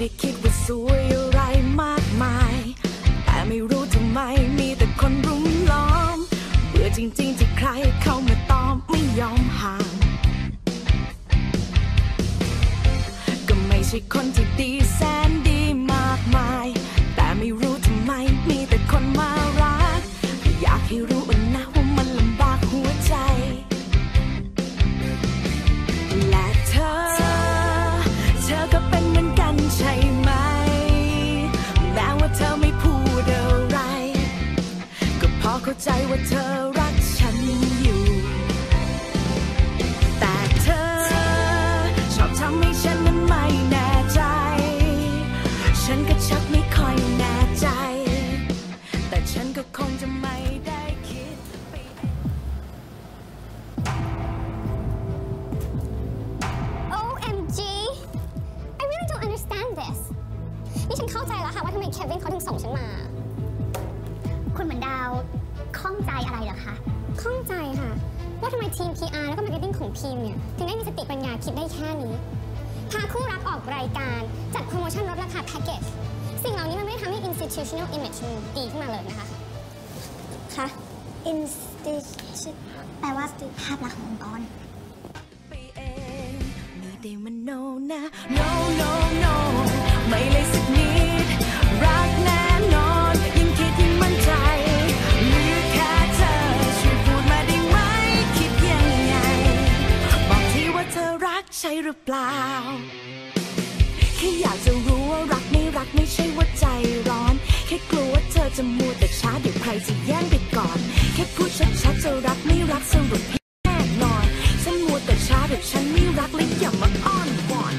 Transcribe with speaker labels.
Speaker 1: ได้คิดว่าสวยอะไรมากมาย แต่ไม่รู้ทำไมมีแต่คนรุมล้อม เบื่อจริงๆที่ใครเข้ามาตอมไม่ยอมห่าง ก็ไม่ใช่คนที่ดีแสน พอเข้าใจว่าเธอรักฉันอยู่ แต่เธอ ชอบทำให้ฉันนั้นไม่แน่ใจ ฉันก็ชักไม่ค่อยแน่ใจ แต่ฉันก็คงจะไม่ได้คิดไปเอง
Speaker 2: OMG I really don't understand this นี่ฉันเข้าใจแล้วค่ะว่าทำไมเควินเขาถึงส่งฉันมา
Speaker 3: องใจอะไรเหรอคะ
Speaker 2: ข้องใจค่ะ ว่าทำไมทีม PR แล้วก็มาร์เก็ตติ้งของทีมเนี่ยถึงได้มีสติปัญญาคิดได้แค่นี้พาคู่รักออกรายการจัดโปรโมชั่นลดราคาแพ็กเกจสิ่งเหล่านี้มันไม่ได้ทำให้ institutional image มันดีขึ้นมาเลยนะคะค่ะ
Speaker 3: institute แปลว่าภาพลักษณ์ขององค์กร
Speaker 1: ไปเองไม่ได้มโนนะ no no no ไม่เลยสักนิด ช่หรือเปล่า แค่อยากจะรู้ว่ารักไม่รักไม่ใช่ว่าใจร้อน แค่กลัวว่าเธอจะมัวแต่ช้าเดี๋ยวใครจะแย่งไปก่อน แค่พูดชัดๆจะรักไม่รักสรุปแน่นอน ฉันมัวแต่ช้าเดี๋ยวฉันไม่รักเลยอย่ามาอ้อนวอน